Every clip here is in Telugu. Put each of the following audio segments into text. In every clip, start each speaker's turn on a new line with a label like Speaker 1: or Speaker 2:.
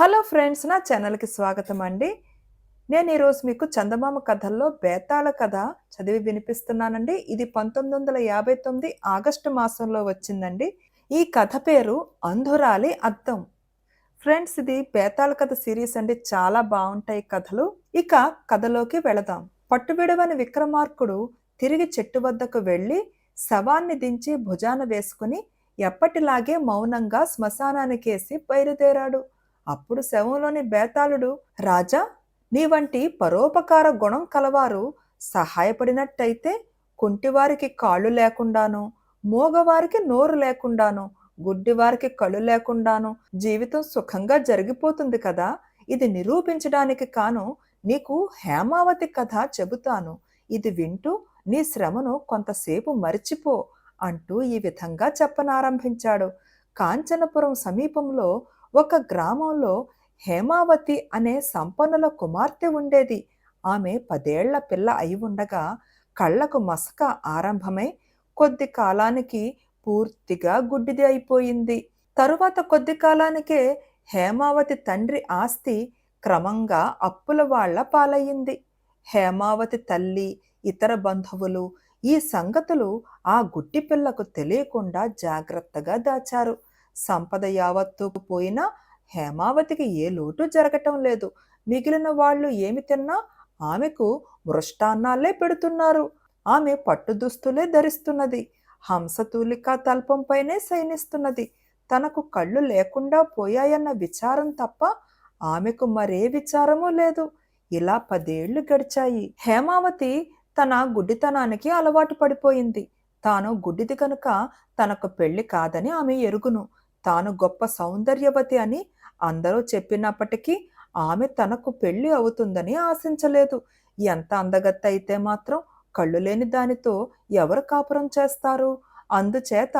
Speaker 1: హలో ఫ్రెండ్స్ నా ఛానల్కి స్వాగతం అండి. నేను ఈరోజు మీకు చందమామ కథల్లో బేతాళ కథ చదివి వినిపిస్తున్నానండి. ఇది పంతొమ్మిది వందల యాభై తొమ్మిది ఆగస్టు మాసంలో వచ్చిందండి. ఈ కథ పేరు అంధురాలి అద్దం. ఫ్రెండ్స్ ఇది బేతాళ కథ సిరీస్ అండి. చాలా బాగుంటాయి కథలు. ఇక కథలోకి వెళదాం. పట్టుబిడవని విక్రమార్కుడు తిరిగి చెట్టు వద్దకు వెళ్ళి శవాన్ని దించి భుజాన వేసుకుని ఎప్పటిలాగే మౌనంగా శ్మశానానికేసి బయలుదేరాడు. అప్పుడు శవంలోని బేతాళుడు రాజా నీ వంటి పరోపకార గుణం కలవారు సహాయపడినట్టయితే కుంటివారికి కాళ్ళు లేకుండాను మూగవారికి నోరు లేకుండాను గుడ్డివారికి కళ్ళు లేకుండాను జీవితం సుఖంగా జరిగిపోతుంది కదా! ఇది నిరూపించడానికి కాను నీకు హేమావతి కథ చెబుతాను. ఇది వింటూ నీ శ్రమను కొంతసేపు మరిచిపో అంటూ ఈ విధంగా చెప్పనారంభించాడు. కాంచనపురం సమీపంలో ఒక గ్రామంలో హేమావతి అనే సంపన్నుల కుమార్తె ఉండేది. ఆమె పదేళ్ళ పిల్ల అయి ఉండగా కళ్ళకు మసక ఆరంభమై కొద్ది కాలానికి పూర్తిగా గుడ్డిది అయిపోయింది. తరువాత కొద్ది కాలానికే హేమావతి తండ్రి ఆస్తి క్రమంగా అప్పుల వాళ్ళ పాలయ్యింది. హేమావతి తల్లి ఇతర బంధువులు ఈ సంగతులు ఆ గుడ్డి పిల్లకు తెలియకుండా జాగ్రత్తగా దాచారు. సంపద యావత్తుకు పోయినా హేమావతికి ఏ లోటు జరగటం లేదు. మిగిలిన వాళ్ళు ఏమి తిన్నా ఆమెకు మృష్టాన్నాలే పెడుతున్నారు. ఆమె పట్టు దుస్తులే ధరిస్తున్నది. హంసతూలిక తల్పంపైనే శయనిస్తున్నది. తనకు కళ్ళు లేకుండా పోయాయన్న విచారం తప్ప ఆమెకు మరే విచారమూ లేదు. ఇలా పదేళ్ళు గడిచాయి. హేమావతి తన గుడ్డితనానికి అలవాటు పడిపోయింది. తాను గుడ్డిది కనుక తనకు పెళ్ళి కాదని ఆమె ఎరుగును. తాను గొప్ప సౌందర్యవతి అని అందరూ చెప్పినప్పటికీ ఆమె తనకు పెళ్ళి అవుతుందని ఆశించలేదు. ఎంత అందగత్త అయితే మాత్రం కళ్ళు లేని దానితో ఎవరు కాపురం చేస్తారు? అందుచేత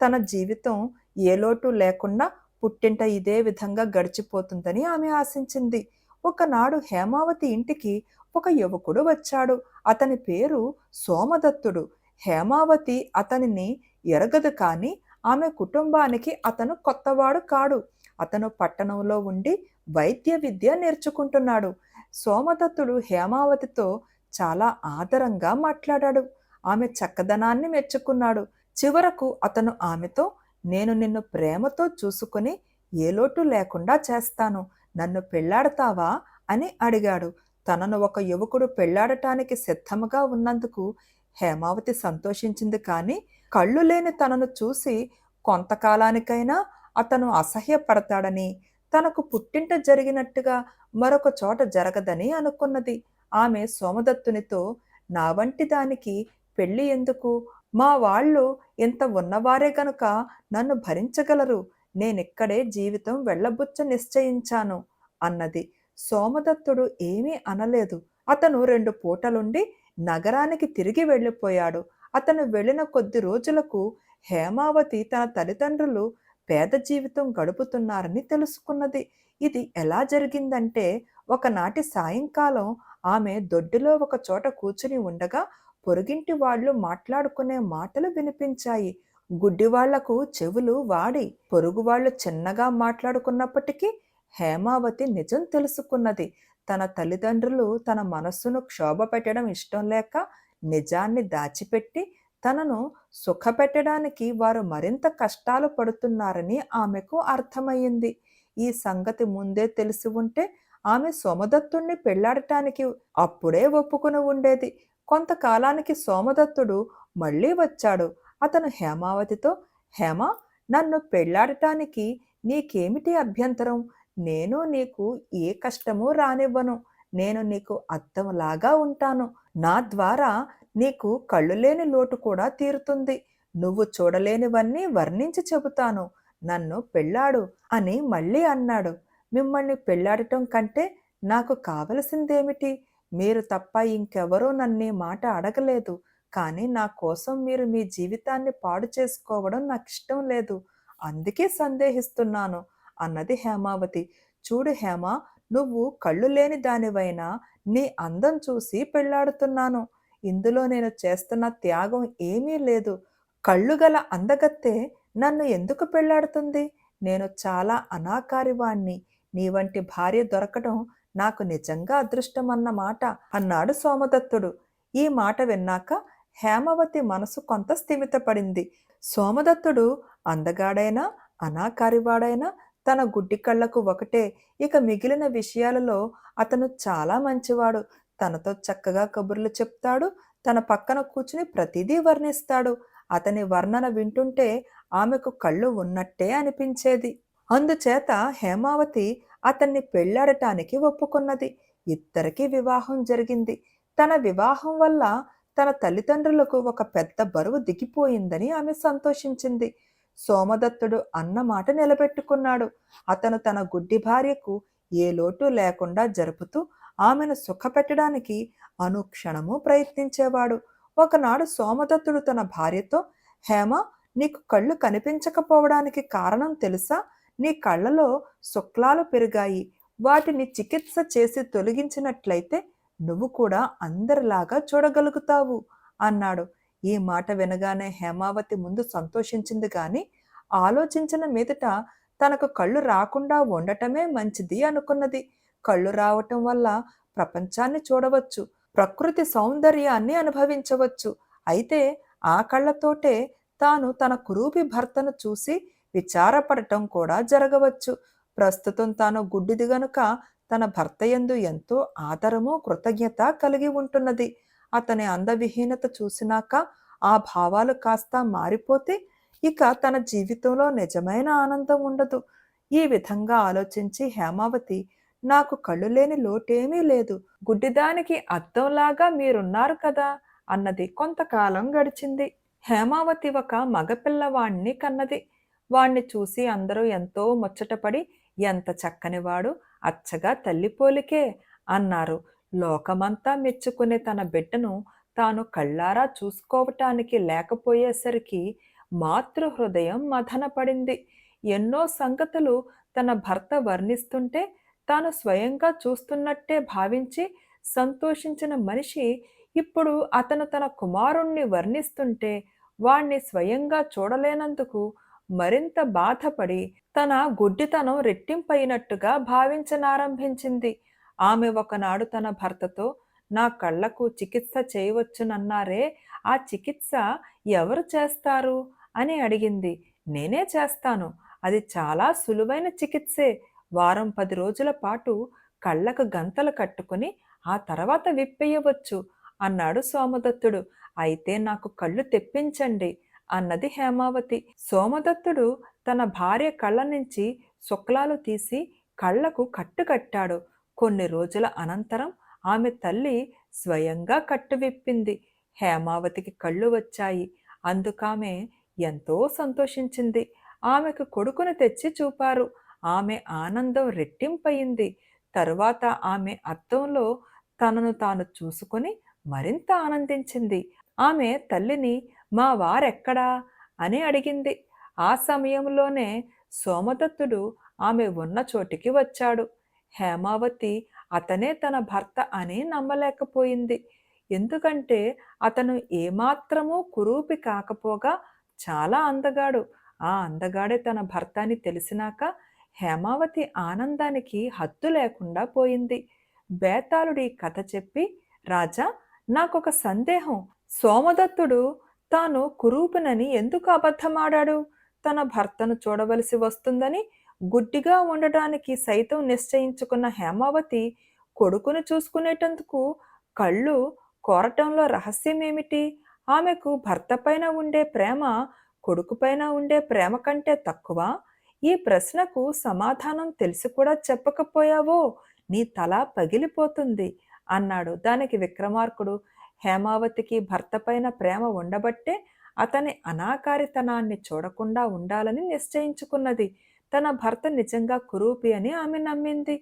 Speaker 1: తన జీవితం ఏ లోటు లేకుండా పుట్టింట ఇదే విధంగా గడిచిపోతుందని ఆమె ఆశించింది. ఒకనాడు హేమావతి ఇంటికి ఒక యువకుడు వచ్చాడు. అతని పేరు సోమదత్తుడు. హేమావతి అతనిని ఎరగదు కానీ ఆమె కుటుంబానికి అతను కొత్తవాడు కాడు. అతను పట్టణంలో ఉండి వైద్య విద్య నేర్చుకుంటున్నాడు. సోమదత్తుడు హేమావతితో చాలా ఆదరంగా మాట్లాడాడు. ఆమె చక్కదనాన్ని మెచ్చుకున్నాడు. చివరకు అతను ఆమెతో నేను నిన్ను ప్రేమతో చూసుకుని ఏ లోటు లేకుండా చేస్తాను. నన్ను పెళ్ళాడతావా? అని అడిగాడు. తనను ఒక యువకుడు పెళ్ళాడటానికి సిద్ధముగా ఉన్నందుకు హేమావతి సంతోషించింది కానీ కళ్ళు లేని తనను చూసి కొంతకాలానికైనా అతను అసహ్యపడతాడని తనకు పుట్టింట జరిగినట్టుగా మరొక చోట జరగదని అనుకున్నది. ఆమె సోమదత్తునితో నా వంటి దానికి పెళ్ళి ఎందుకు? మా వాళ్ళు ఇంత ఉన్నవారే గనుక నన్ను భరించగలరు. నేనిక్కడే జీవితం వెళ్ళబుచ్చ నిశ్చయించాను అన్నది. సోమదత్తుడు ఏమీ అనలేదు. అతను రెండు పూటలుండి నగరానికి తిరిగి వెళ్ళిపోయాడు. అతను వెళ్ళిన కొద్ది రోజులకు హేమావతి తన తల్లిదండ్రులు పేద జీవితం గడుపుతున్నారని తెలుసుకున్నది. ఇది ఎలా జరిగిందంటే ఒకనాటి సాయంకాలం ఆమె దొడ్డిలో ఒక చోట కూర్చుని ఉండగా పొరుగింటి వాళ్ళు మాట్లాడుకునే మాటలు వినిపించాయి. గుడ్డివాళ్ళకు చెవులు వాడి పొరుగు వాళ్ళు చిన్నగా మాట్లాడుకున్నప్పటికీ హేమావతి నిజం తెలుసుకున్నది. తన తల్లిదండ్రులు తన మనస్సును క్షోభ పెట్టడం ఇష్టం లేక నిజాన్ని దాచిపెట్టి తనను సుఖపెట్టడానికి వారు మరింత కష్టాలు పడుతున్నారని ఆమెకు అర్థమయ్యింది. ఈ సంగతి ముందే తెలిసి ఉంటే ఆమె సోమదత్తుణ్ణి పెళ్ళాడటానికి అప్పుడే ఒప్పుకుని ఉండేది. కొంతకాలానికి సోమదత్తుడు మళ్ళీ వచ్చాడు. అతను హేమావతితో హేమ నన్ను పెళ్ళాడటానికి నీకేమిటి అభ్యంతరం? నేను నీకు ఏ కష్టము రానివ్వను. నేను నీకు అర్థంలాగా ఉంటాను. నా ద్వారా నీకు కళ్ళు లేని లోటు కూడా తీరుతుంది. నువ్వు చూడలేనివన్నీ వర్ణించి చెబుతాను. నన్ను పెళ్ళాడు అని మళ్ళీ అన్నాడు. మిమ్మల్ని పెళ్ళాడటం కంటే నాకు కావలసిందేమిటి? మీరు తప్ప ఇంకెవరూ నన్ను మాట అడగలేదు. కానీ నా కోసం మీరు మీ జీవితాన్ని పాడు చేసుకోవడం నాకు ఇష్టం లేదు. అందుకే సందేహిస్తున్నాను అన్నది హేమావతి. చూడు హేమ నువ్వు కళ్ళు లేని దానివైనా నీ అందం చూసి పెళ్ళాడుతున్నాను. ఇందులో నేను చేస్తున్న త్యాగం ఏమీ లేదు. కళ్ళు గల అందగత్తే నన్ను ఎందుకు పెళ్ళాడుతుంది? నేను చాలా అనాకారివాణ్ణి. నీ వంటి భార్య దొరకడం నాకు నిజంగా అదృష్టమన్న మాట అన్నాడు సోమదత్తుడు. ఈ మాట విన్నాక హేమవతి మనసు కొంత స్థిమితపడింది. సోమదత్తుడు అందగాడైనా అనాకారివాడైనా తన గుడ్డి కళ్ళకు ఒకటే. ఇక మిగిలిన విషయాలలో అతను చాలా మంచివాడు. తనతో చక్కగా కబుర్లు చెప్తాడు. తన పక్కన కూర్చుని ప్రతిదీ వర్ణిస్తాడు. అతని వర్ణన వింటుంటే ఆమెకు కళ్ళు ఉన్నట్టే అనిపించేది. అందుచేత హేమావతి అతన్ని పెళ్ళాడటానికి ఒప్పుకున్నది. ఇద్దరికి వివాహం జరిగింది. తన వివాహం వల్ల తన తల్లిదండ్రులకు ఒక పెద్ద బరువు దిగిపోయిందని ఆమె సంతోషించింది. సోమదత్తుడు అన్న మాట నిలబెట్టుకున్నాడు. అతను తన గుడ్డి భార్యకు ఏ లోటు లేకుండా జరుపుతూ ఆమెను సుఖపెట్టడానికి అనుక్షణము ప్రయత్నించేవాడు. ఒకనాడు సోమదత్తుడు తన భార్యతో హేమ నీకు కళ్ళు కనిపించకపోవడానికి కారణం తెలుసా? నీ కళ్ళలో శుక్లాలు పెరిగాయి. వాటిని చికిత్స చేసి తొలగించినట్లయితే నువ్వు కూడా అందరిలాగా చూడగలుగుతావు అన్నాడు. ఈ మాట వినగానే హేమావతి ముందు సంతోషించింది కానీ ఆలోచించిన మీదట తనకు కళ్ళు రాకుండా ఉండటమే మంచిది అనుకున్నది. కళ్ళు రావటం వల్ల ప్రపంచాన్ని చూడవచ్చు ప్రకృతి సౌందర్యాన్ని అనుభవించవచ్చు. అయితే ఆ కళ్ళతోటే తాను తన కురూపి భర్తను చూసి విచారపడటం కూడా జరగవచ్చు. ప్రస్తుతం తాను గుడ్డిది గనుక తన భర్త యందు ఎంతో ఆదరము కృతజ్ఞత కలిగి ఉంటున్నది. అతని అందవిహీనత చూసినాక ఆ భావాలు కాస్త మారిపోతే ఇక తన జీవితంలో నిజమైన ఆనందం ఉండదు. ఈ విధంగా ఆలోచించి హేమావతి నాకు కళ్ళు లేని లోటేమీ లేదు. గుడ్డిదానికి అద్దంలాగా మీరున్నారు కదా అన్నది కొంతకాలం గడిచింది. హేమావతి ఒక మగపిల్లవాణ్ణి కన్నది. వాణ్ణి చూసి అందరూ ఎంతో ముచ్చటపడి ఎంత చక్కనివాడు అచ్చగా తల్లిపోలికే అన్నారు. లోకమంతా మెచ్చుకునే తన బిడ్డను తాను కళ్ళారా చూసుకోవటానికి లేకపోయేసరికి మాతృహృదయం మథనపడింది. ఎన్నో సంగతులు తన భర్త వర్ణిస్తుంటే తాను స్వయంగా చూస్తున్నట్టే భావించి సంతోషించిన మనిషి ఇప్పుడు అతను తన కుమారుణ్ణి వర్ణిస్తుంటే వాణ్ణి స్వయంగా చూడలేనందుకు మరింత బాధపడి తన గుడ్డితనం రెట్టింపైనట్టుగా భావించనారంభించింది. ఆమె ఒకనాడు తన భర్తతో నా కళ్ళకు చికిత్స చేయవచ్చునన్నారే ఆ చికిత్స ఎవరు చేస్తారు? అని అడిగింది. నేనే చేస్తాను. అది చాలా సులువైన చికిత్సే. వారం పది రోజుల పాటు కళ్ళకు గంతలు కట్టుకుని ఆ తర్వాత విప్పేయవచ్చు అన్నాడు సోమదత్తుడు. అయితే నాకు కళ్ళు తెప్పించండి అన్నది హేమావతి. సోమదత్తుడు తన భార్య కళ్ళ నుంచి శుక్లాలు తీసి కళ్ళకు కట్టు కట్టాడు. కొన్ని రోజుల అనంతరం ఆమె తల్లి స్వయంగా కట్టు విప్పింది. హేమావతికి కళ్ళు వచ్చాయి. అందుకామె ఎంతో సంతోషించింది. ఆమెకు కొడుకును తెచ్చి చూపారు. ఆమె ఆనందం రెట్టింపయింది. తరువాత ఆమె అద్దంలో తనను తాను చూసుకొని మరింత ఆనందించింది. ఆమె తల్లిని మా వారెక్కడా? అని అడిగింది. ఆ సమయంలోనే సోమదత్తుడు ఆమె ఉన్న చోటికి వచ్చాడు. హేమావతి అతనే తన భర్త అని నమ్మలేకపోయింది. ఎందుకంటే అతను ఏమాత్రమూ కురూపి కాకపోగా చాలా అందగాడు. ఆ అందగాడే తన భర్త అని తెలిసినాక హేమావతి ఆనందానికి హద్దు లేకుండా పోయింది. బేతాళుడి కథ చెప్పి రాజా నాకొక సందేహం. సోమదత్తుడు తాను కురూపునని ఎందుకు అబద్ధమాడాడు? తన భర్తను చూడవలసి వస్తుందని గుడ్డిగా ఉండటానికి సైతం నిశ్చయించుకున్న హేమావతి కొడుకును చూసుకునేటందుకు కళ్ళు కోరటంలో రహస్యమేమిటి? ఆమెకు భర్త పైన ఉండే ప్రేమ కొడుకుపైన ఉండే ప్రేమ కంటే తక్కువ? ఈ ప్రశ్నకు సమాధానం తెలిసి కూడా చెప్పకపోయావో? నీ తల పగిలిపోతుంది అన్నాడు దానికి విక్రమార్కుడు. హేమావతికి భర్త పైన ప్రేమ ఉండబట్టే అతని అనాకారితనాన్ని చూడకుండా ఉండాలని నిశ్చయించుకున్నది. తన భర్త నిజంగా కురూపి అని ఆమె నమ్మింది.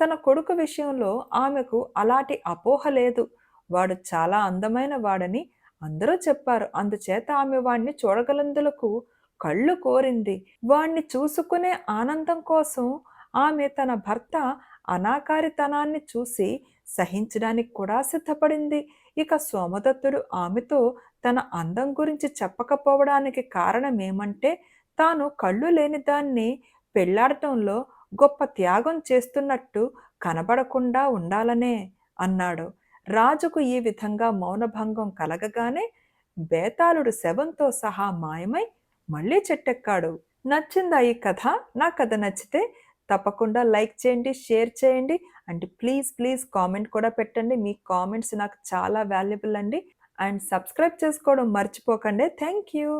Speaker 1: తన కొడుకు విషయంలో ఆమెకు అలాంటి అపోహ లేదు. వాడు చాలా అందమైన వాడని అందరూ చెప్పారు. అందుచేత ఆమె వాణ్ణి చూడగలందులకు కళ్ళు కోరింది. వాణ్ణి చూసుకునే ఆనందం కోసం ఆమె తన భర్త అనాకారితనాన్ని చూసి సహించడానికి కూడా సిద్ధపడింది. ఇక సోమదత్తుడు ఆమెతో తన అందం గురించి చెప్పకపోవడానికి కారణం ఏమంటే తాను కళ్ళు లేని దాన్ని పెళ్ళాడటంలో గొప్ప త్యాగం చేస్తున్నట్టు కనబడకుండా ఉండాలనే అన్నాడు. రాజుకు ఈ విధంగా మౌనభంగం కలగగానే బేతాళుడు శవంతో సహా మాయమై మళ్ళీ చెట్టెక్కాడు. నచ్చిందా ఈ కథ? నా కథ నచ్చితే తప్పకుండా లైక్ చేయండి షేర్ చేయండి అండ్ ప్లీజ్ ప్లీజ్ కామెంట్ కూడా పెట్టండి. మీ కామెంట్స్ నాకు చాలా వాల్యుబుల్ అండి. అండ్ సబ్స్క్రైబ్ చేసుకోవడం మర్చిపోకండి. Thank you.